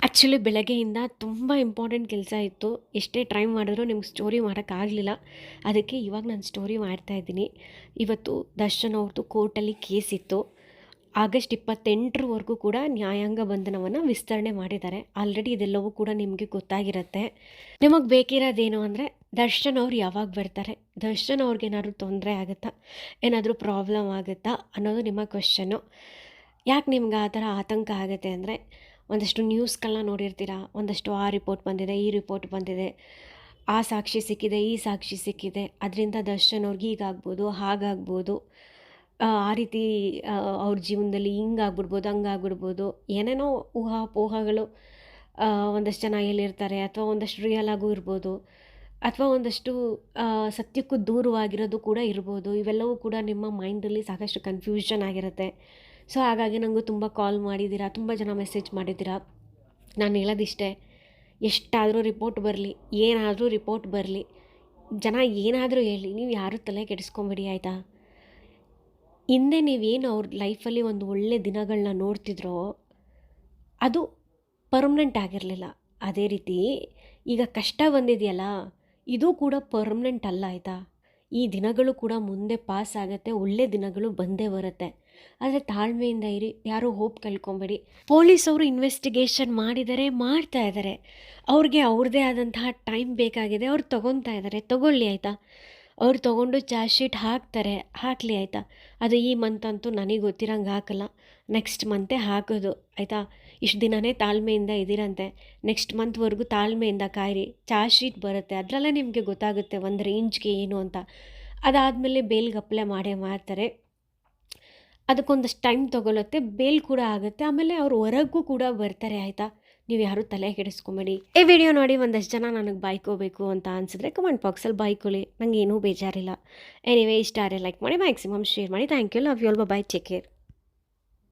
Actually ಬೆಳಗ್ಗೆಯಿಂದ ತುಂಬ important ಕೆಲಸ ಇತ್ತು. ಎಷ್ಟೇ ಟ್ರೈ ಮಾಡಿದ್ರೂ ನಿಮ್ಗೆ ಸ್ಟೋರಿ ಮಾಡೋಕ್ಕಾಗಲಿಲ್ಲ. ಅದಕ್ಕೆ ಇವಾಗ ನಾನು ಸ್ಟೋರಿ ಮಾಡ್ತಾ ಇದ್ದೀನಿ. ಇವತ್ತು ದರ್ಶನ್ ಅವ್ರದ್ದು ಕೋರ್ಟಲ್ಲಿ ಕೇಸ್ ಇತ್ತು. ಆಗಸ್ಟ್ ಇಪ್ಪತ್ತೆಂಟರವರೆಗೂ ಕೂಡ ನ್ಯಾಯಾಂಗ ಬಂಧನವನ್ನು ವಿಸ್ತರಣೆ ಮಾಡಿದ್ದಾರೆ. ಆಲ್ರೆಡಿ ಇದೆಲ್ಲವೂ ಕೂಡ ನಿಮಗೆ ಗೊತ್ತಾಗಿರುತ್ತೆ. ನಿಮಗೆ ಬೇಕಿರೋದೇನು ಅಂದರೆ ದರ್ಶನ್ ಅವ್ರು ಯಾವಾಗ ಬರ್ತಾರೆ? ದರ್ಶನ್ ಅವ್ರಿಗೇನಾದ್ರು ತೊಂದರೆ ಆಗುತ್ತಾ? ಏನಾದರೂ ಪ್ರಾಬ್ಲಮ್ ಆಗುತ್ತಾ ಅನ್ನೋದು ನಿಮ್ಮ ಕ್ವೆಶನ್ನು ಯಾಕೆ ನಿಮ್ಗೆ ಆ ಥರ ಆತಂಕ ಆಗುತ್ತೆ ಅಂದರೆ ಒಂದಷ್ಟು ನ್ಯೂಸ್ಗಳನ್ನ ನೋಡಿರ್ತೀರ? ಒಂದಷ್ಟು ಆ ರಿಪೋರ್ಟ್ ಬಂದಿದೆ, ಈ ರಿಪೋರ್ಟ್ ಬಂದಿದೆ, ಆ ಸಾಕ್ಷಿ ಸಿಕ್ಕಿದೆ, ಈ ಸಾಕ್ಷಿ ಸಿಕ್ಕಿದೆ. ಅದರಿಂದ ದರ್ಶನ್ ಅವ್ರಿಗೆ ಹೀಗಾಗ್ಬೋದು, ಹಾಗಾಗ್ಬೋದು. ಆ ರೀತಿ ಅವ್ರ ಜೀವನದಲ್ಲಿ ಹಿಂಗಾಗ್ಬಿಡ್ಬೋದು, ಹಂಗಾಗ್ಬಿಡ್ಬೋದು. ಏನೇನೋ ಊಹಾಪೋಹಗಳು ಪೋಹಗಳು ಒಂದಷ್ಟು ಜನ ಹೇಳಿರ್ತಾರೆ, ಅಥವಾ ಒಂದಷ್ಟು ರಿಯಲ್ ಆಗೂ ಇರ್ಬೋದು, ಅಥವಾ ಒಂದಷ್ಟು ಸತ್ಯಕ್ಕೂ ದೂರವಾಗಿರೋದು ಕೂಡ ಇರ್ಬೋದು. ಇವೆಲ್ಲವೂ ಕೂಡ ನಿಮ್ಮ ಮೈಂಡಲ್ಲಿ ಸಾಕಷ್ಟು ಕನ್ಫ್ಯೂಷನ್ ಆಗಿರುತ್ತೆ. ಸೊ ಹಾಗಾಗಿ ನನಗೂ ತುಂಬ ಕಾಲ್ ಮಾಡಿದ್ದೀರಾ, ತುಂಬ ಜನ ಮೆಸೇಜ್ ಮಾಡಿದ್ದೀರಾ. ನಾನು ಹೇಳೋದಿಷ್ಟೇ, ಎಷ್ಟಾದರೂ ರಿಪೋರ್ಟ್ ಬರಲಿ, ಏನಾದರೂ ರಿಪೋರ್ಟ್ ಬರಲಿ, ಜನ ಏನಾದರೂ ಹೇಳಿ, ನೀವು ಯಾರೂ ತಲೆ ಕೆಡಿಸ್ಕೊಂಬಿಡಿ ಆಯಿತಾ? ಹಿಂದೆ ನೀವೇನು ಅವ್ರ ಲೈಫಲ್ಲಿ ಒಂದು ಒಳ್ಳೆ ದಿನಗಳನ್ನ ನೋಡ್ತಿದ್ರೋ, ಅದು ಪರ್ಮನೆಂಟ್ ಆಗಿರಲಿಲ್ಲ. ಅದೇ ರೀತಿ ಈಗ ಕಷ್ಟ ಬಂದಿದೆಯಲ್ಲ, ಇದು ಕೂಡ ಪರ್ಮನೆಂಟ್ ಅಲ್ಲ ಆಯಿತಾ? ಈ ದಿನಗಳು ಕೂಡ ಮುಂದೆ ಪಾಸ್ ಆಗುತ್ತೆ, ಒಳ್ಳೆ ದಿನಗಳು ಬಂದೇ ಬರುತ್ತೆ. ಆದರೆ ತಾಳ್ಮೆಯಿಂದ ಇರಿ, ಯಾರೂ ಹೋಪ್ ಪೊಲೀಸ್ ಅವರು ಇನ್ವೆಸ್ಟಿಗೇಷನ್ ಮಾಡಿದರೆ ಮಾಡ್ತಾ ಇದ್ದಾರೆ ಅವ್ರಿಗೆ ಅವ್ರದ್ದೇ ಆದಂತಹ ಟೈಮ್ ಬೇಕಾಗಿದೆ, ಅವ್ರು ತೊಗೊತಾ ಇದ್ದಾರೆ ತಗೊಳ್ಳಿ ಆಯಿತಾ? ಅವ್ರು ತೊಗೊಂಡು ಚಾರ್ಜ್ ಶೀಟ್ ಹಾಕ್ತಾರೆ, ಹಾಕಲಿ ಆಯಿತಾ? ಅದು ಈ ಮಂತ್ ಅಂತೂ ನನಗೆ ಗೊತ್ತಿರಂಗೆ ಹಾಕಲ್ಲ. ನೆಕ್ಸ್ಟ್ ಮಂತೇ ಹಾಕೋದು, ಆಯಿತಾ? ಇಷ್ಟು ದಿನವೇ ತಾಳ್ಮೆಯಿಂದ ಇದ್ದೀರಂತೆ ನೆಕ್ಸ್ಟ್ ಮಂತ್ವರೆಗೂ ತಾಳ್ಮೆಯಿಂದ ಕಾಯಿರಿ. ಚಾರ್ಜ್ ಶೀಟ್ ಬರುತ್ತೆ. ಅದರಲ್ಲೇ ನಿಮಗೆ ಗೊತ್ತಾಗುತ್ತೆ ಒಂದು ರೇಂಜ್ಗೆ ಏನು ಅಂತ. ಅದಾದಮೇಲೆ ಬೇಲ್ಗೆ ಅಪ್ಲೈ ಮಾಡೇ ಮಾಡ್ತಾರೆ. ಅದಕ್ಕೊಂದಷ್ಟು ಟೈಮ್ ತೊಗೊಳುತ್ತೆ. ಬೇಲ್ ಕೂಡ ಆಗುತ್ತೆ. ಆಮೇಲೆ ಅವ್ರು ಹೊರಗೂ ಕೂಡ ಬರ್ತಾರೆ, ಆಯಿತಾ? ನೀವು ಯಾರೂ ತಲೆ ಕೆಡಿಸ್ಕೊಂಬೇಡಿ. ಈ ವಿಡಿಯೋ ನೋಡಿ ಒಂದಷ್ಟು ಜನ ನನಗೆ ಬೈಕೋಬೇಕು ಅಂತ ಅನಿಸಿದ್ರೆ ಕಮೆಂಟ್ ಬಾಕ್ಸಲ್ಲಿ ಬೈಕೊಳ್ಳಿ ನನಗೆ ಏನೂ ಬೇಜಾರಿಲ್ಲ. ಎನಿವೇ ಇಷ್ಟ ಆದರೆ ಲೈಕ್ ಮಾಡಿ ಮ್ಯಾಕ್ಸಿಮಮ್ ಶೇರ್ ಮಾಡಿ. ಥ್ಯಾಂಕ್ ಯು ಲವ್ ಯು ಅಲ್ವಾ ಬೈ ಟೇಕ್ ಕೇರ್